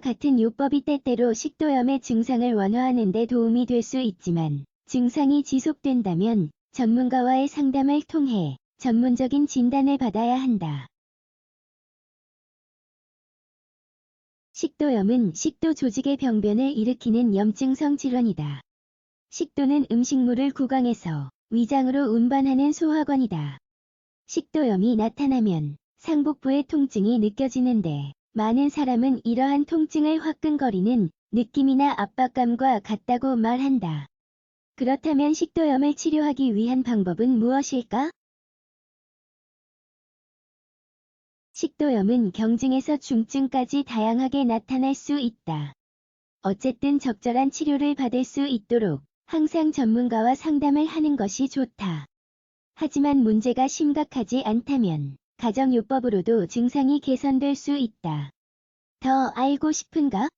같은 요법이 때때로 식도염의 증상을 완화하는 데 도움이 될 수 있지만 증상이 지속된다면 전문가와의 상담을 통해 전문적인 진단을 받아야 한다. 식도염은 식도 조직의 병변을 일으키는 염증성 질환이다. 식도는 음식물을 구강에서 위장으로 운반하는 소화관이다. 식도염이 나타나면 상복부의 통증이 느껴지는데 많은 사람은 이러한 통증을 화끈거리는 느낌이나 압박감과 같다고 말한다. 그렇다면 식도염을 치료하기 위한 방법은 무엇일까? 식도염은 경증에서 중증까지 다양하게 나타날 수 있다. 어쨌든 적절한 치료를 받을 수 있도록 항상 전문가와 상담을 하는 것이 좋다. 하지만 문제가 심각하지 않다면 가정요법으로도 증상이 개선될 수 있다. 더 알고 싶은가?